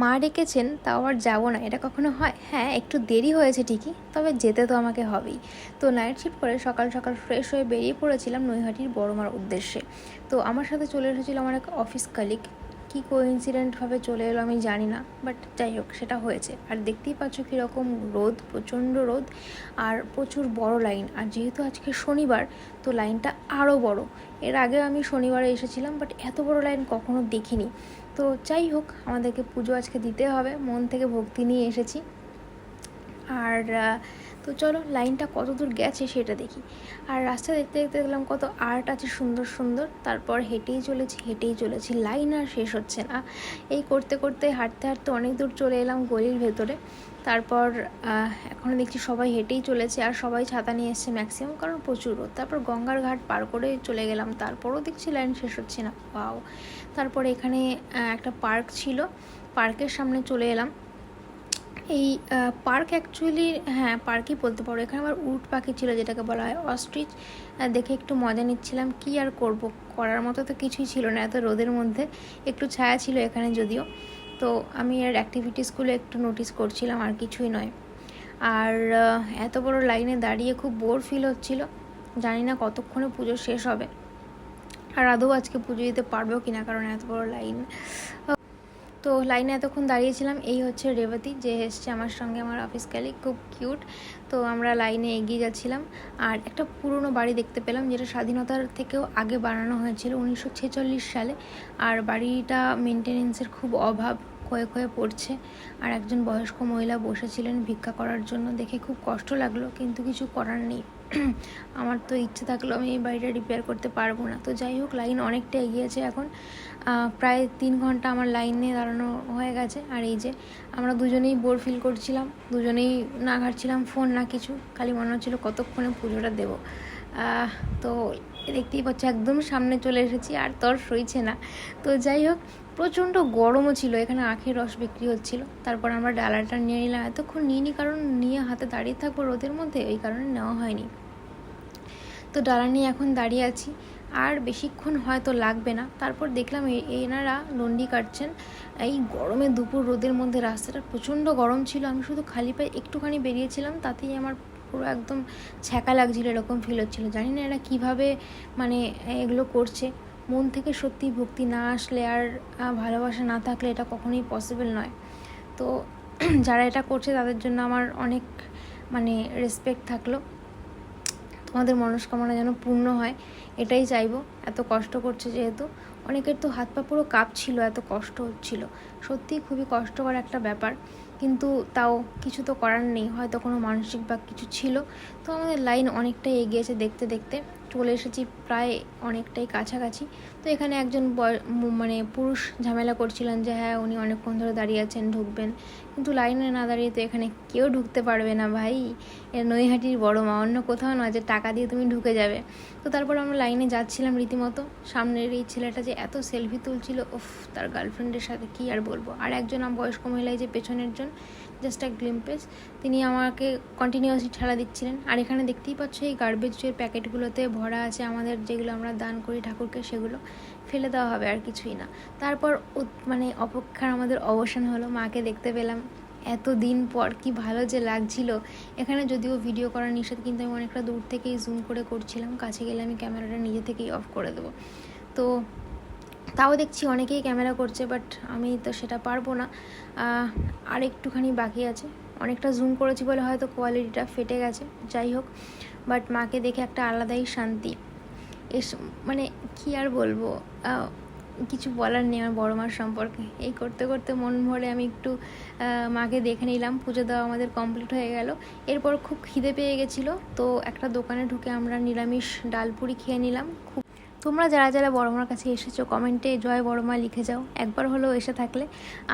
মা ডেকেছেন, তাও আর যাব না। এটা কখনো হয়? হ্যাঁ একটু দেরি হয়েছে ঠিকই, তবে যেতে তো আমাকে হবেই। তো নাইট শিফট করে সকাল সকাল ফ্রেশ হয়ে বেরিয়ে পড়েছিলাম নৈহাটির বড়মার উদ্দেশ্যে। তো আমার সাথে চলে এসেছিল আমার এক অফিস কালিক কী কোইন্সিডেন্টভাবে চলে এলো আমি জানি না বাট যাই হোক, সেটা হয়েছে। আর দেখতেই পাচ্ছ কীরকম রোদ, প্রচণ্ড রোদ, আর প্রচুর বড় লাইন আর যেহেতু আজকে শনিবার, তো লাইনটা আরও বড়। এর আগে আমি শনিবারে এসেছিলাম বাট এত বড় লাইন কখনো দেখিনি। তো যাই হোক, আমাদেরকে পুজো আজকে দিতে হবে। মন থেকে ভক্তি নিয়ে এসেছি। আর তো চলো লাইনটা কত দূর গেছে সেটা দেখি। আর রাস্তা দেখতে দেখতে দেখলাম কত আর্ট আছে সুন্দর সুন্দর, তারপর হেঁটেই চলেছি হেঁটেই চলেছি, লাইন আর শেষ হচ্ছে না। এই করতে করতে হাঁটতে হাঁটতে অনেক দূর চলে এলাম গলির ভেতরে। তারপর এখন দেখছি সবাই হেঁটেই চলেছে আর সবাই ছাতা নিয়ে এসছে ম্যাক্সিমাম কারণ প্রচুর রোদ। তারপর গঙ্গার ঘাট পার করে চলে গেলাম, তারপরও দেখছি লাইন শেষ হচ্ছে না। পাও তারপর এখানে একটা পার্ক ছিল, পার্কের সামনে চলে এলাম। এই পার্ক অ্যাকচুয়ালি হ্যাঁ পার্কই বলতে পারো। এখানে আমার উট পাখি ছিল, যেটাকে বলা হয় অস্ট্রিচ দেখে একটু মজা নিচ্ছিলাম। কি আর করব? করার মতো তো কিছুই ছিল না, এত রোদের মধ্যে। একটু ছায়া ছিল এখানে যদিও। তো আমি এর অ্যাক্টিভিটিসগুলো একটু নোটিস করছিলাম, আর কিছুই নয়। আর এত বড় লাইনে দাঁড়িয়ে খুব বোর ফিল হচ্ছিল। জানি না কতক্ষণে পুজো শেষ হবে। আর আদৌ আজকে পুজো দিতে পারবেও কিনা, কারণ এত বড় লাইন তো লাইনে এতক্ষণ দাঁড়িয়েছিলাম এই হচ্ছে রেবতী, যে এসছে আমার সঙ্গে আমার অফিস কালি খুব কিউট তো আমরা লাইনে এগিয়ে যাচ্ছিলাম, আর একটা পুরনো বাড়ি দেখতে পেলাম, যেটা স্বাধীনতার থেকেও আগে বানানো হয়েছিল উনিশশো ছেচল্লিশ সালে, আর বাড়িটা মেনটেনেন্সের খুব অভাব ক্ষয়ে ক্ষয়ে পড়ছে, আর একজন বয়স্ক মহিলা বসেছিলেন ভিক্ষা করার জন্য, দেখে খুব কষ্ট লাগল, কিন্তু কিছু করার নেই। আমার তো ইচ্ছে থাকলেও আমি এই বাড়িটা রিপেয়ার করতে পারব না। তো যাই হোক লাইন অনেকটা এগিয়েছে এখন। প্রায় তিন ঘণ্টা আমার লাইন নিয়ে দাঁড়ানো হয়ে গেছে। আর এই যে আমরা দুজনেই বোর ফিল করছিলাম, দুজনেই না ঘাটছিলাম ফোন না কিছু। খালি মনে হচ্ছিল কতক্ষণে পুজোটা দেবো। তো দেখতেই পাচ্ছ, একদম সামনে চলে এসেছি, আর তর সইছে না। তো যাই হোক, প্রচণ্ড গরমও ছিল, এখানে আখের রস বিক্রি হচ্ছিল। তারপর আমরা ডালাটা নিয়ে নিলাম, এতক্ষণ নিইনি কারণ নিয়ে হাতে দাঁড়িয়ে থাকব রোদের মধ্যে ওই কারণে নেওয়া হয়নি। তো ডালা নিয়ে এখন দাঁড়িয়ে আছি, আর বেশিক্ষণ হয়তো লাগবে না। তারপর দেখলাম এনারা লন্ডি কাটছেন। এই গরমে দুপুর রোদের মধ্যে রাস্তাটা প্রচণ্ড গরম ছিল, আমি শুধু খালি পায়ে একটুখানি বেরিয়েছিলাম, তাতেই আমার পুরো একদম ছ্যাঁকা লাগছিল, এরকম ফিল হচ্ছিল। জানি না এরা কীভাবে মানে এগুলো করছে। মন থেকে সত্যি ভক্তি না আসলে আর ভালোবাসা না থাকলে এটা কখনোই পসিবল নয়। তো যারা এটা করছে, তাদের জন্য আমার অনেক মানে রেসপেক্ট থাকল। তোমাদের মনস্কামনা যেন পূর্ণ হয়, এটাই চাইব। এত কষ্ট করছে যেহেতু। অনেকের তো হাত পা পুরো কাঁপছিল, এত কষ্ট হচ্ছিল। সত্যিই খুবই কষ্টকর একটা ব্যাপার। কিন্তু তাও কিছু তো করার নেই, হয়তো কোনো মানসিক বা কিছু ছিল। তো আমাদের লাইন অনেকটাই এগিয়েছে দেখতে দেখতে। চলে এসেছি প্রায় অনেকটাই কাছাকাছি। তো এখানে একজন মানে পুরুষ ঝামেলা করছিলেন যে হ্যাঁ উনি অনেকক্ষণ ধরে দাঁড়িয়ে আছেন, ঢুকবেন। কিন্তু লাইনে না দাঁড়িয়ে তো এখানে কেউ ঢুকতে পারবে না, ভাই। এ নৈহাটির বড় মা, অন্য কোথাও নয় যে টাকা দিয়ে তুমি ঢুকে যাবে। তো তারপর আমরা লাইনে যাচ্ছিলাম রীতিমতো। সামনের এই ছেলেটা যে এত সেলফি তুলছিল, উফ, তার গার্লফ্রেন্ডের সাথে কি আর বলব? আর একজন বয়স্ক মহিলা এই যে পেছনের জন জাস্ট এক গ্লিম্পেস তিনি আমাকে কন্টিনিউয়াসলি ঠেলা দিচ্ছিলেন। আর এখানে দেখতেই পাচ্ছ, এই গার্বেজের প্যাকেটগুলোতে ভরা আছে আমাদের যেগুলো আমরা দান করি ঠাকুরকে, সেগুলো ফেলে দেওয়া হবে আর কিছুই না। তারপর মানে অপেক্ষার আমাদের অবসান হলো, মাকে দেখতে পেলাম। এত দিন পর কি ভালো যে লাগছিল। এখানে যদিও ভিডিও করা নিষেধ, কিন্তু আমি অনেকটা দূর থেকেই জুম করে করছিলাম। কাছে গেলে আমি ক্যামেরাটা নিজে থেকেই অফ করে দেবো। তো তাও দেখছি অনেকেই ক্যামেরা করছে বাট আমি তো সেটা পারব না। আর একটুখানি বাকি আছে। অনেকটা জুম করেছি বলে হয়তো কোয়ালিটিটা ফেটে গেছে, যাই হোক। বাট মাকে দেখে একটা আলাদাই শান্তি। এস মানে কি আর বলব? কিছু বলার নেই আমার বড় মার সম্পর্কে। এই করতে করতে মন ভরে আমি একটু মাকে দেখে নিলাম। পুজো দেওয়া আমাদের কমপ্লিট হয়ে গেল। এরপর খুব খিদে পেয়ে গেছিল, তো একটা দোকানে ঢুকে আমরা নিরামিষ ডালপুরি খেয়ে নিলাম। খুব তোমরা যারা যারা বড়মার কাছে এসেছ, কমেন্টে জয় বড়মা লিখে যাও। একবার হলেও এসে থাকলে।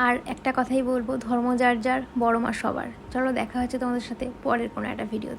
আর একটা কথাই বলব, ধর্ম যার যার, বড়মা সবার। চলো দেখা হচ্ছে তোমাদের সাথে পরের কোনো একটা ভিডিও